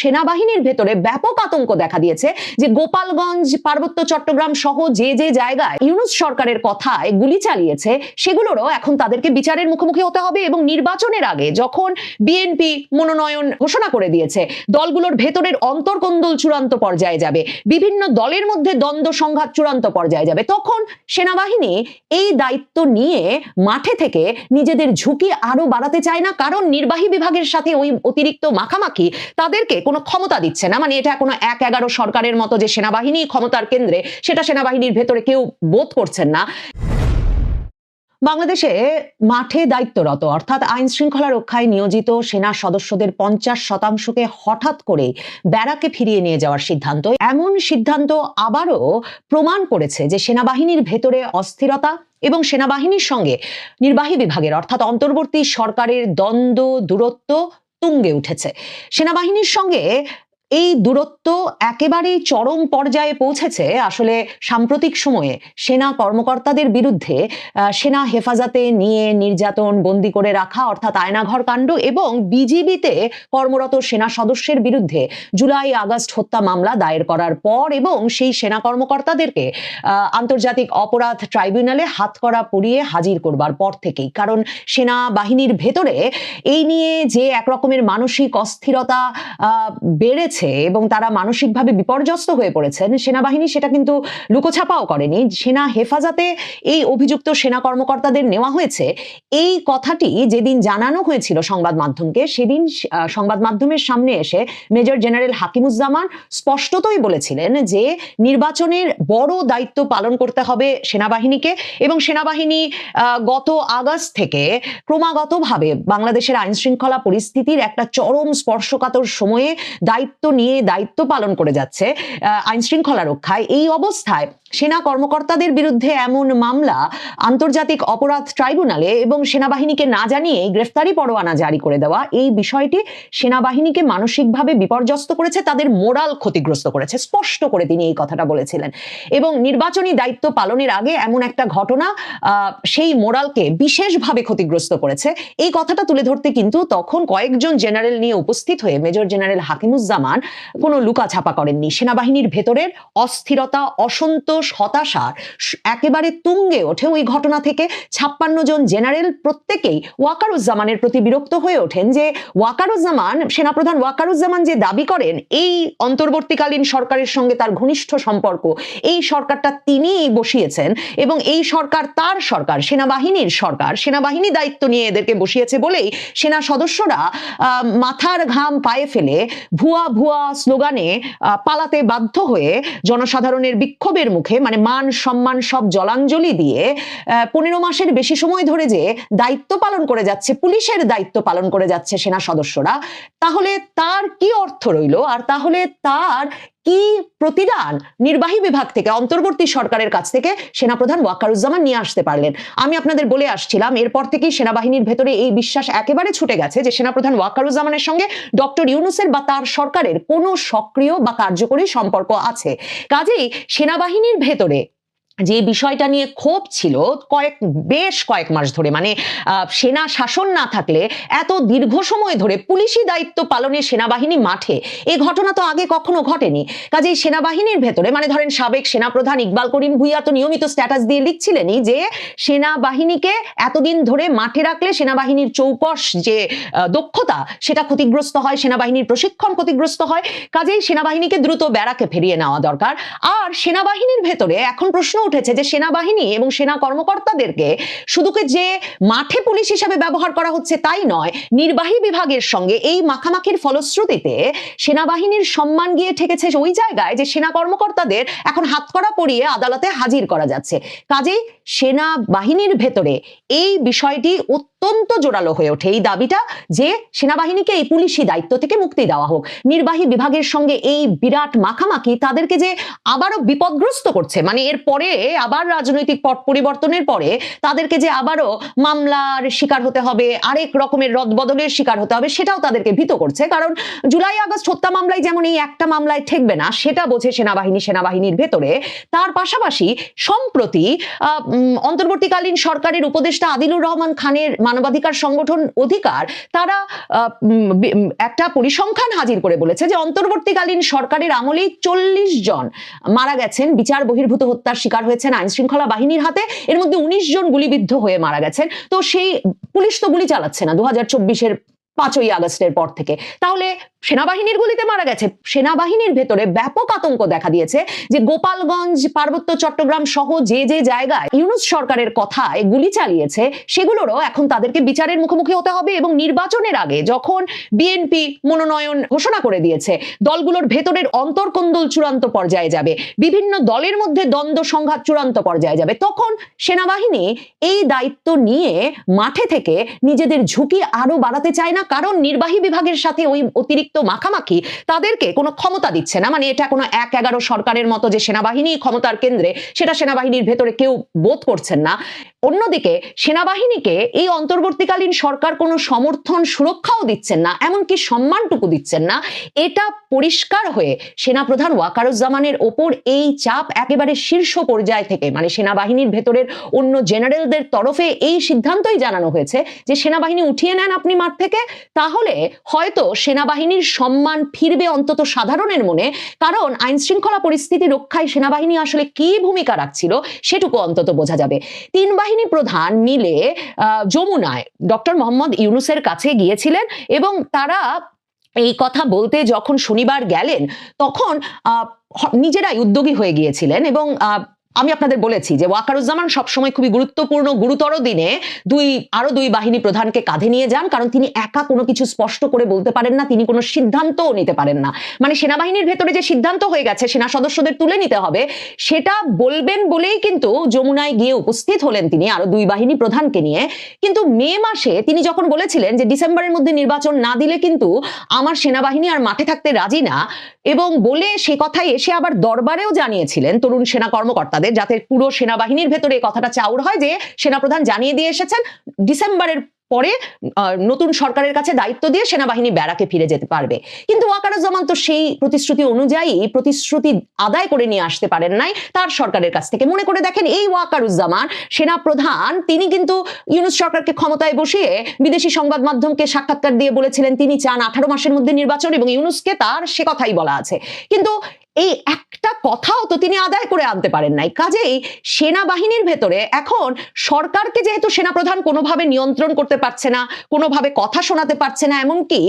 সেনাবাহিনীর ভেতরে ব্যাপক আতঙ্ক দেখা দিয়েছে যে গোপালগঞ্জ, পার্বত্য, চট্টগ্রাম সহ যে যে জায়গায় ইউনুস সরকারের কথায় গুলি চালিয়েছে, সেগুলোরও এখন তাদেরকে বিচারের মুখোমুখি হতে হবে এবং নির্বাচনের আগে যখন বিএনপি মনোনয়ন ঘোষণা করে দিয়েছে, দলগুলোর ভেতরের অন্তর্কন্দল চূড়ান্ত পর্যায়ে যাবে, বিভিন্ন দলের মধ্যে দ্বন্দ্ব সংঘাত চূড়ান্ত পর্যায়ে যাবে, তখন সেনাবাহিনী এই দায়িত্ব নিয়ে মাঠে থেকে নিজেদের ঝুঁকি আরও বাড়াতে চায় না, কারণ নির্বাহী বিভাগের সাথে ওই অতিরিক্ত মাখামাখি তাদেরকে কোনো ক্ষমতা দিচ্ছে না। মানে এটা কোনো এক এগারো সরকারের মতো যে সেনাবাহিনী ক্ষমতার কেন্দ্রে, সেটা সেনাবাহিনীর ভেতরে কেউ বোধ করছেন না। বাংলাদেশে মাঠে দায়িত্বরত, অর্থাৎ আইন শৃঙ্খলা রক্ষায় নিয়োজিত সেনা সদস্যদের পঞ্চাশ শতাংশকে হঠাৎ করে ব্যারাকে ফিরিয়ে নিয়ে যাওয়ার সিদ্ধান্ত। এমন সিদ্ধান্ত আবারও প্রমাণ করেছে যে সেনাবাহিনীর ভেতরে অস্থিরতা এবং সেনাবাহিনীর সঙ্গে নির্বাহী বিভাগের, অর্থাৎ অন্তর্বর্তী সরকারের দ্বন্দ্ব, দূরত্ব তুঙ্গে উঠেছে। সেনাবাহিনীর সঙ্গে এই দূরত্ব একেবারেই চরম পর্যায়ে পৌঁছেছে আসলে সাম্প্রতিক সময়ে সেনা কর্মকর্তাদের বিরুদ্ধে সেনা হেফাজতে নিয়ে নির্যাতন বন্দি করে রাখা অর্থাৎ আয়নাঘর কাণ্ড এবং বিজিবিতে কর্মরত সেনা সদস্যের বিরুদ্ধে জুলাই আগস্ট হত্যা মামলা দায়ের করার পর এবং সেই সেনা কর্মকর্তাদেরকে আন্তর্জাতিক অপরাধ ট্রাইব্যুনালে হাতকড়া পরিয়ে হাজির করবার পর থেকেই। কারণ সেনা বাহিনীর ভেতরে এই নিয়ে যে একরকমের মানসিক অস্থিরতা আহ, বেড়েছে এবং তারা মানসিকভাবে বিপর্যস্ত হয়ে পড়েছেন, সেনাবাহিনী সেটা কিন্তু লুকোছাপাও করেনি। সেনা হেফাজতে এই অভিযুক্ত সেনা কর্মকর্তাদের নেওয়া হয়েছে। এই কথাটি যেদিন জানানো হয়েছিল সংবাদ মাধ্যমকে, সেদিন সংবাদ মাধ্যমের সামনে এসে মেজর জেনারেল হাকিমুজ্জামান স্পষ্টতই বলেছিলেন যে নির্বাচনের বড় দায়িত্ব পালন করতে হবে সেনাবাহিনীকে এবং সেনাবাহিনী গত আগস্ট থেকে ক্রমাগতভাবে বাংলাদেশের আইন শৃঙ্খলা পরিস্থিতির একটা চরম স্পর্শকাতর সময়ে দায়িত্ব নিয়ে দায়িত্ব পালন করে যাচ্ছে আইন শৃঙ্খলা রক্ষায়। এই অবস্থায় সেনা কর্মকর্তাদের বিরুদ্ধে এমন মামলা আন্তর্জাতিক অপরাধ ট্রাইব্যুনালে এবং সেনাবাহিনীকে না জানিয়ে গ্রেফতারি পরোয়ানা জারি করে দেওয়া, এই বিষয়টি সেনাবাহিনীকে মানসিকভাবে বিপর্যস্ত করেছে, তাদের মোরাল ক্ষতিগ্রস্ত করেছে, স্পষ্ট করে তিনি এই কথাটা বলেছিলেন। এবং নির্বাচনী দায়িত্ব পালনের আগে এমন একটা ঘটনা সেই মোরালকে বিশেষভাবে ক্ষতিগ্রস্ত করেছে। এই কথাটা তুলে ধরতে কিন্তু তখন কয়েকজন জেনারেল নিয়ে উপস্থিত হয়ে মেজর জেনারেল হাকিমুজ্জামান কোনো লুকাছাপা করেননি। সেনাবাহিনীর ভেতরের অস্থিরতা অসন্তোষ হতাশার একেবারে তুঙ্গে ওঠে ওই ঘটনা থেকে। ছাপ্পান্ন জন জেনারেল প্রত্যেকেই ওয়াকারুজ্জামানের প্রতি বিরক্ত হয়ে ওঠেন যে ওয়াকারুজ্জামান, সেনাপ্রধান ওয়াকারুজ্জামান যে দাবি করেন, এই অন্তর্বর্তীকালীন সরকারের সঙ্গে তার ঘনিষ্ঠ সম্পর্ক, এই সরকারটা তিনিই বসিয়েছেন এবং এই সরকার তার সরকার, সেনাবাহিনীর সরকার, সেনাবাহিনী দায়িত্ব নিয়ে এদেরকে বসিয়েছে বলেই সেনা সদস্যরা মাথার ঘাম পায়ে ফেলে ভুয়া ভুয়া স্লোগানে পালাতে বাধ্য হয়ে জনসাধারণের বিক্ষোভের মুখে মানে মান, সম্মান সব জলাঞ্জলি দিয়ে পনেরো মাসের বেশি সময় ধরে যে দায়িত্ব পালন করে যাচ্ছে, পুলিশের দায়িত্ব পালন করে যাচ্ছে সেনা সদস্যরা, তাহলে তার কি অর্থ রইল? আর তাহলে তার কি প্রতিদান নির্বাহী বিভাগ থেকে, অন্তর্বর্তী সরকারের কাছ থেকে সেনাপ্রধান ওয়াকারুজ্জামান নিয়ে আসতে পারলেন? আমি আপনাদের বলে আসছিলাম, এরপর থেকেই সেনাবাহিনীর ভেতরে এই বিশ্বাস একেবারে ছুটে গেছে যে সেনাপ্রধান ওয়াকারুজ্জামানের সঙ্গে ডক্টর ইউনুসের বা তার সরকারের কোনো সক্রিয় বা কার্যকরী সম্পর্ক আছে। কাজেই সেনাবাহিনীর ভেতরে যে বিষয়টা নিয়ে ক্ষোভ ছিল কয়েক, বেশ কয়েক মাস ধরে মানে সেনা শাসন না থাকলে এত দীর্ঘ সময় ধরে পুলিশি দায়িত্ব পালনে সেনাবাহিনী মাঠে, এ ঘটনা তো আগে কখনো ঘটেনি। কাজেই সেনাবাহিনীর ভেতরে মানে ধরেন সাবেক সেনাপ্রধান ইকবাল করিম ভুইয়া তো নিয়মিত স্ট্যাটাস দিয়ে লিখছিলেনই যে সেনাবাহিনীকে এতদিন ধরে মাঠে রাখলে সেনাবাহিনীর চৌকস যে দক্ষতা, সেটা ক্ষতিগ্রস্ত হয়, সেনাবাহিনীর প্রশিক্ষণ ক্ষতিগ্রস্ত হয়। কাজেই সেনাবাহিনীকে দ্রুত ব্যারাকে ফিরিয়ে নেওয়া দরকার। আর সেনাবাহিনীর ভেতরে এখন প্রশ্ন উঠেছে যে সেনাবাহিনী এবং সেনা কর্মকর্তাদেরকে শুধুকে যে মাঠে পুলিশ হিসাবে ব্যবহার করা হচ্ছে তাই নয়, নির্বাহী বিভাগের সঙ্গে এই মাখামাখির ফলশ্রুতিতে সেনাবাহিনীর সম্মান গিয়ে ঠেকেছে ওই জায়গায় যে সেনা কর্মকর্তাদের এখন হাতকড়া পরিয়ে আদালতে হাজির করা যাচ্ছে। কাজেই সেনা বাহিনীর ভেতরে এই বিষয়টি অত্যন্ত জোরালো হয়ে ওঠে। এই দাবিটা যে সেনাবাহিনীকে এই পুলিশি দায়িত্ব থেকে মুক্তি দেওয়া হোক। নির্বাহী বিভাগের সঙ্গে এই বিরাট মাখামাখি তাদেরকে যে আবারও বিপদগ্রস্ত করছে মানে এর পরে পরে আবার রাজনৈতিক পট পরিবর্তনের পরে তাদেরকে যে আবারও মামলার শিকার হতে হবে, আরেক রকমের রদবদলের শিকার হতে হবে, সেটাও তাদেরকে ভীত করছে। কারণ জুলাই, আগস্ট হত্যা মামলায় যেমন এই একটা মামলায় ঠেকবে না, সেটা বোঝে সেনাবাহিনী, সেনাবাহিনীর ভেতরে। তার পাশাপাশি সম্প্রতি অন্তর্বর্তীকালীন সরকারের উপদেষ্টা আদিলুর রহমান খানের মানবাধিকার সংগঠন অধিকার, তারা একটা পরিসংখ্যান হাজির করে বলেছে যে অন্তর্বর্তীকালীন সরকারের আমলেই চল্লিশ জন মারা গেছেন, বিচার বহির্ভূত হত্যার শিকার হয়েছেন আইন শৃঙ্খলা বাহিনীর হাতে। এর মধ্যে উনিশ জন গুলিবিদ্ধ হয়ে মারা গেছেন। তো সেই পুলিশ তো গুলি চালাচ্ছে না দু হাজার চব্বিশের পাঁচই আগস্টের পর থেকে। তাহলে সেনাবাহিনীর গুলিতে মারা গেছে। সেনাবাহিনীর ভেতরে ব্যাপক আতঙ্ক দেখা দিয়েছে যে গোপালগঞ্জ, পার্বত্য চট্টগ্রাম সহ যে যে জায়গায় ইউনুস সরকারের কথায় গুলি চালিয়েছে, সেগুলোরও এখন তাদেরকে বিচারের মুখোমুখি হতে হবে এবং নির্বাচনের আগে যখন বিএনপি মনোনয়ন ঘোষণা করে দিয়েছে, দলগুলোর ভেতরের অন্তর্কন্দল চূড়ান্ত পর্যায়ে যাবে, বিভিন্ন দলের মধ্যে দ্বন্দ্ব সংঘাত চূড়ান্ত পর্যায়ে যাবে, তখন সেনাবাহিনী এই দায়িত্ব নিয়ে মাঠে থেকে নিজেদের ঝুঁকি আরও বাড়াতে চায় না, কারণ নির্বাহী বিভাগের সাথে ওই অতিরিক্ত মাখামাখি তাদেরকে কোনো ক্ষমতা দিচ্ছে না। মানে এটা কোনো এক এগারো সরকারের মতো যে সেনাবাহিনী ক্ষমতার কেন্দ্রে, সেটা সেনাবাহিনীর ভেতরে কেউ বোধ করছেন না। অন্যদিকে সেনাবাহিনীকে এই অন্তর্বর্তীকালীন সরকার কোনো সমর্থন সুরক্ষাও দিচ্ছেন না, এমনকি সম্মানটুকু দিচ্ছেন না। এটা পরিষ্কার হয়ে সেনাপ্রধান ওয়াকারুজ্জামানের ওপর এই চাপ একেবারে শীর্ষ পর্যায় থেকে মানে সেনাবাহিনীর ভেতরের অন্য জেনারেলদের তরফে এই সিদ্ধান্তই জানানো হয়েছে যে সেনাবাহিনী উঠিয়ে নেন আপনি মাঠ থেকে, তাহলে হয়তো সেনাবাহিনীর সম্মান ফিরবে অন্তত সাধারণের মনে, কারণ আইন শৃঙ্খলা পরিস্থিতি রক্ষায় সেনাবাহিনী আসলে কি ভূমিকা রাখছিল সেটুকু অন্তত বোঝা যাবে। তিন বাহিনী প্রধান মিলে যমুনায় ডক্টর মোহাম্মদ ইউনুসের কাছে গিয়েছিলেন এবং তারা এই কথা বলতে যখন শনিবার গেলেন, তখন নিজেরাই উদ্যোগী হয়ে গিয়েছিলেন এবং আমি আপনাদের বলেছি যে ওয়াকারুজ্জামান সবসময় খুবই গুরুত্বপূর্ণ, গুরুতর দিনে দুই, আরও দুই বাহিনী প্রধানকে কাঁধে নিয়ে যান, কারণ তিনি একা কোনো কিছু স্পষ্ট করে বলতে পারেন না, তিনি কোনো সিদ্ধান্তও নিতে পারেন না। মানে সেনাবাহিনীর ভেতরে যে সিদ্ধান্ত হয়ে গেছে, সেনা সদস্যদের তুলে নিতে হবে, সেটা বলবেন বলেই কিন্তু যমুনায় গিয়ে উপস্থিত হলেন তিনি আরও দুই বাহিনী প্রধানকে নিয়ে। কিন্তু মে মাসে তিনি যখন বলেছিলেন যে ডিসেম্বরের মধ্যে নির্বাচন না দিলে কিন্তু আমার সেনাবাহিনী আর মাঠে থাকতে রাজি না, এবং বলে সে কথাই এসে আবার দরবারেও জানিয়েছিলেন তরুণ সেনা কর্মকর্তাদের। যাতে পুরো সেনাবাহিনীর ভেতরে কথাটা চাউর হয় যে সেনাপ্রধান জানিয়ে দিয়ে এসেছেন, ডিসেম্বরের পরে নতুন সরকারের কাছে দায়িত্ব দিয়ে সেনাবাহিনী ব্যারাকে ফিরে যেতে পারবে। কিন্তু ওয়াকারুজ্জামান তো সেই প্রতিশ্রুতি অনুযায়ী প্রতিশ্রুতি আদায় করে নিয়ে আসতে পারেন নাই, তার সরকারের কাছ থেকে। মনে করে দেখেন, এই ওয়াকারুজ্জামান সেনা প্রধান তিনি কিন্তু ইউনুস সরকারকে ক্ষমতায় বসিয়ে বিদেশি সংবাদ মাধ্যমকে সাক্ষাৎকার দিয়ে বলেছিলেন, তিনি চান আঠারো মাসের মধ্যে নির্বাচন এবং ইউনুসকে তার সে কথাই বলা আছে। কিন্তু এই একটা কথাও তো তিনি আদায় করে আনতে পারেন নাই। কাজেই সেনাবাহিনীর ভেতরে এখন সরকারকে যেহেতু সেনাপ্রধান কোনোভাবে নিয়ন্ত্রণ করতে পারছে না, কোনোভাবে কথা শোনাতে পারছে না, এমনকি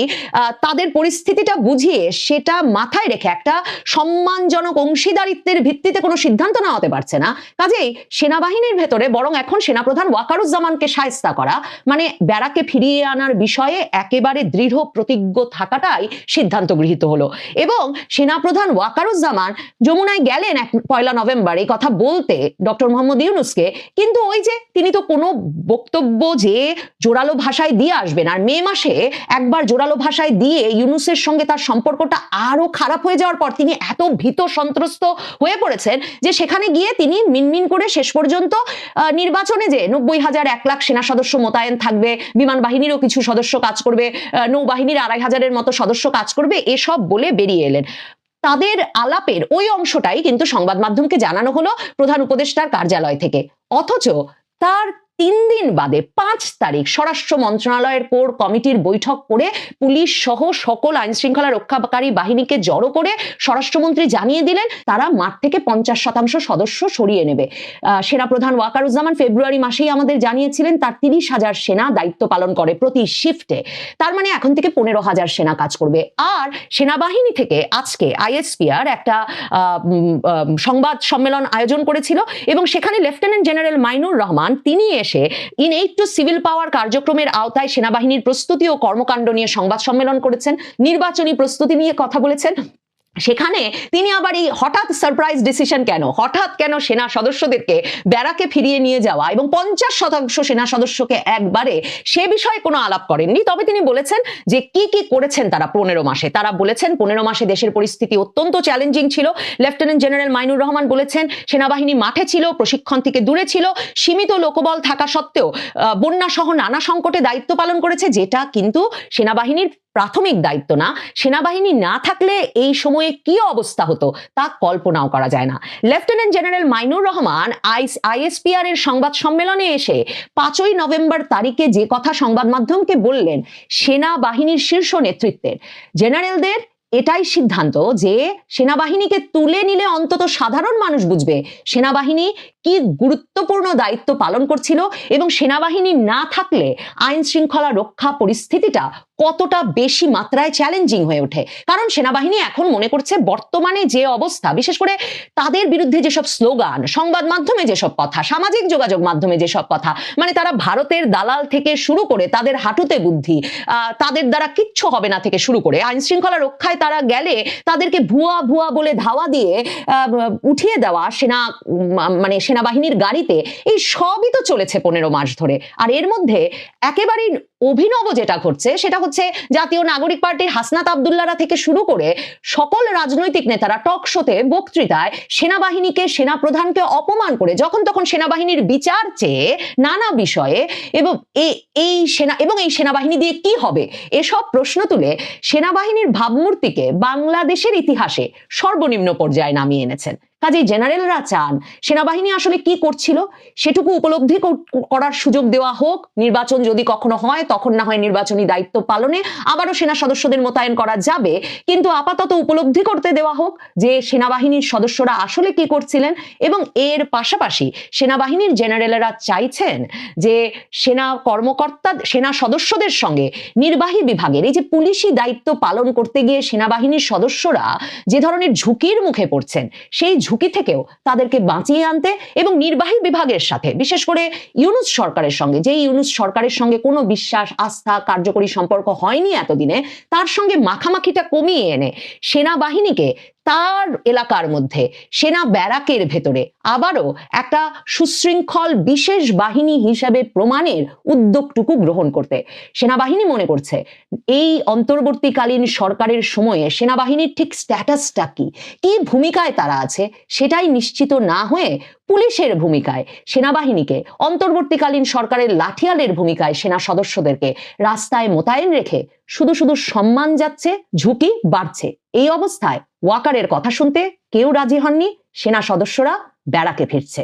তাদের পরিস্থিতিটা বুঝিয়ে সেটা মাথায় রেখে একটা সম্মানজনক অংশীদারিত্বের ভিত্তিতে কোনো সিদ্ধান্ত নেওয়াতে পারছে না। কাজেই সেনাবাহিনীর ভেতরে বরং এখন সেনাপ্রধান ওয়াকারুজ্জামানকে সায়স্তা করা মানে ব্যারাকে ফিরিয়ে আনার বিষয়ে একেবারে দৃঢ় প্রতিজ্ঞ থাকাটাই সিদ্ধান্ত গৃহীত হলো। এবং সেনাপ্রধান ওয়াকারুজ্জামান যমুনায় গেলেন এক পয়লা নভেম্বর, এই কথা বলতে ডক্টর মোহাম্মদ ইউনুসকে। কিন্তু ওই যে তিনি তো কোনো বক্তব্য যে জোরালো ভাষায় দিয়ে আসবেন, আর মে মাসে একবার জোরালো ভাষায় দিয়ে ইউনুসের সঙ্গে তার সম্পর্কটা আরও খারাপ হয়ে যাওয়ার পর তিনি এত ভীত সন্ত্রস্ত হয়ে পড়েছেন যে সেখানে গিয়ে তিনি মিনমিন করে শেষ পর্যন্ত নির্বাচনে যে নব্বই হাজার এক লাখ সেনা সদস্য মোতায়েন থাকবে, বিমান বাহিনীরও কিছু সদস্য কাজ করবে নৌবাহিনীর আড়াই হাজারের মতো সদস্য কাজ করবে, এসব বলে বেরিয়ে এলেন। তাদের আলাপের ওই অংশটাই কিন্তু সংবাদ মাধ্যমকে জানানো হলো প্রধান উপদেষ্টার কার্যালয় থেকে। অথচ তার তিন দিন বাদে পাঁচ তারিখ স্বরাষ্ট্র মন্ত্রণালয়ের কোর কমিটির বৈঠক করে পুলিশ সহ সকল আইন শৃঙ্খলা রক্ষাকারী বাহিনীকে জড়ো করে স্বরাষ্ট্রমন্ত্রী জানিয়ে দিলেন তারা মাঠ থেকে পঞ্চাশ শতাংশ সদস্য সরিয়ে নেবে। আহ, সেনাপ্রধান ওয়াকারুজ্জামান ফেব্রুয়ারি মাসেই আমাদের জানিয়েছিলেন তার তিরিশ হাজার সেনা দায়িত্ব পালন করে প্রতি শিফটে তার মানে এখন থেকে পনেরো হাজার সেনা কাজ করবে। আর সেনাবাহিনী থেকে আজকে আইএসপিআর একটা সংবাদ সম্মেলন আয়োজন করেছিল এবং সেখানে লেফটেন্যান্ট জেনারেল মাইনুর রহমান তিনি এসে in aid to civil power কার্যক্রমের আওতায় সেনাবাহিনীর প্রস্তুতি ও কর্মকাণ্ড নিয়ে সংবাদ সম্মেলন করেছেন, নির্বাচনী প্রস্তুতি নিয়ে কথা বলেছেন। সেখানে তিনি আবার এই হঠাৎ সারপ্রাইজ ডিসিশন কেন? হঠাৎ কেন সেনা সদস্যদেরকে ব্যারাকে ফিরিয়ে নিয়ে যাওয়া এবং পঞ্চাশ শতাংশ সেনা সদস্যকে একবারে সে বিষয়ে কোনো আলাপ করেননি? তবে তিনি বলেছেন যে কি কি করেছেন তারা পনেরো মাসে। তারা বলেছেন পনেরো মাসে দেশের পরিস্থিতি অত্যন্ত চ্যালেঞ্জিং ছিল। লেফটেন্যান্ট জেনারেল মাইনুর রহমান বলেছেন সেনাবাহিনী মাঠে ছিল, প্রশিক্ষণ থেকে দূরে ছিল। সীমিত লোকবল থাকা সত্ত্বেও বন্যা সহ নানা সংকটে দায়িত্ব পালন করেছে, যেটা কিন্তু সেনাবাহিনীর প্রাথমিক দায়িত্ব না, সেনাবাহিনী না থাকলে এই সময়ে কি অবস্থা হতো তা কল্পনাও করা যায় না। Lieutenant general Mainur Rahman ISPR এর সংবাদ সম্মেলনে এসে পাঁচই নভেম্বর তারিখে যে কথা সংবাদ মাধ্যমকে বললেন, সেনাবাহিনীর শীর্ষ নেতৃত্বের। জেনারেলদের এটাই সিদ্ধান্ত যে সেনাবাহিনীকে তুলে নিলে অন্তত সাধারণ মানুষ বুঝবে সেনাবাহিনী কি গুরুত্বপূর্ণ দায়িত্ব পালন করছিল এবং সেনাবাহিনী না থাকলে আইন শৃঙ্খলা রক্ষা পরিস্থিতিটা কতটা বেশি মাত্রায় চ্যালেঞ্জিং হয়ে ওঠে। কারণ সেনাবাহিনী এখন মনে করছে বর্তমানে যে অবস্থা, বিশেষ করে তাদের বিরুদ্ধে যেসব স্লোগান সংবাদ মাধ্যমে যেসব কথা, সামাজিক যোগাযোগ মাধ্যমে যেসব কথা মানে তারা ভারতের দালাল থেকে শুরু করে তাদের হাঁটুতে বুদ্ধি তাদের দ্বারা কিচ্ছু হবে না থেকে শুরু করে, আইন শৃঙ্খলা রক্ষায় তারা গেলে তাদেরকে ভুয়া ভুয়া বলে ধাওয়া দিয়ে উঠিয়ে দেওয়া সেনা মানে সেনাবাহিনীর গাড়িতে, এই সবই তো চলেছে পনেরো মাস ধরে। আর এর মধ্যে একেবারেই অভিনব যেটা ঘটছে, সেটা হচ্ছে জাতীয় নাগরিক পার্টির হাসনাত আবদুল্লারা থেকে শুরু করে সকল রাজনৈতিক নেতারা টক শোতে বক্তৃতায় সেনাবাহিনীকে সেনা প্রধানকে অপমান করে যখন তখন সেনাবাহিনীর বিচার চেয়ে নানা বিষয়ে এবং এই সেনা, এবং এই সেনাবাহিনী দিয়ে কি হবে? এসব প্রশ্ন তুলে সেনাবাহিনীর ভাবমূর্তিকে বাংলাদেশের ইতিহাসে সর্বনিম্ন পর্যায়ে নামিয়ে এনেছেন। কাজে জেনারেলরা চান। সেনাবাহিনী আসলে কি করছিল? সেটুকু উপলব্ধি করার সুযোগ দেওয়া হোক। নির্বাচন যদি কখনো হয়, তখন না হয় নির্বাচনী দায়িত্ব পালনে আবারও সেনা সদস্যদের মোতায়েন করা যাবে। কিন্তু আপাতত উপলব্ধি করতে দেওয়া হোক যে সেনাবাহিনীর সদস্যরা আসলে কি করছিলেন এবং এর পাশাপাশি সেনাবাহিনীর জেনারেলরা চাইছেন যে সেনা কর্মকর্তা, সেনা সদস্যদের সঙ্গে নির্বাহী বিভাগের এই যে পুলিশি দায়িত্ব পালন করতে গিয়ে সেনাবাহিনীর সদস্যরা যে ধরনের ঝুঁকির মুখে পড়ছেন, সেই ঝুঁকি থেকেও তাদেরকে বাঁচিয়ে আনতে এবং নির্বাহী বিভাগের সাথে, বিশেষ করে ইউনুস সরকারের সঙ্গে যে ইউনুস সরকারের সঙ্গে কোনো বিশ্বাস, আস্থা, কার্যকরী সম্পর্ক হয়নি এতদিনে, তার সঙ্গে মাখামাখিটা কমিয়ে এনে সেনাবাহিনীকে তার এলাকার মধ্যে, সেনা ব্যারাকের ভেতরে। আবারও একটা সুশৃঙ্খল বিশেষ বাহিনী হিসাবে প্রমাণের উদ্যোগটুকু গ্রহণ করতে। সেনাবাহিনী মনে করছে, এই অন্তর্বর্তীকালীন সরকারের সময়ে সেনাবাহিনীর ঠিক স্ট্যাটাসটা কি? কি ভূমিকায় তারা আছে? সেটাই নিশ্চিত না হয়ে পুলিশের ভূমিকায়, সেনাবাহিনীকে, অন্তর্বর্তীকালীন সরকারের লাঠিয়ালের ভূমিকায় সেনা সদস্যদেরকে রাস্তায় মোতায়েন রেখে শুধু শুধু সম্মান যাচ্ছে, ঝুঁকি বাড়ছে। এই অবস্থায় ওয়াকারের কথা শুনতে কেউ রাজি হননি, সেনা সদস্যরা ব্যারাকে ফিরছে।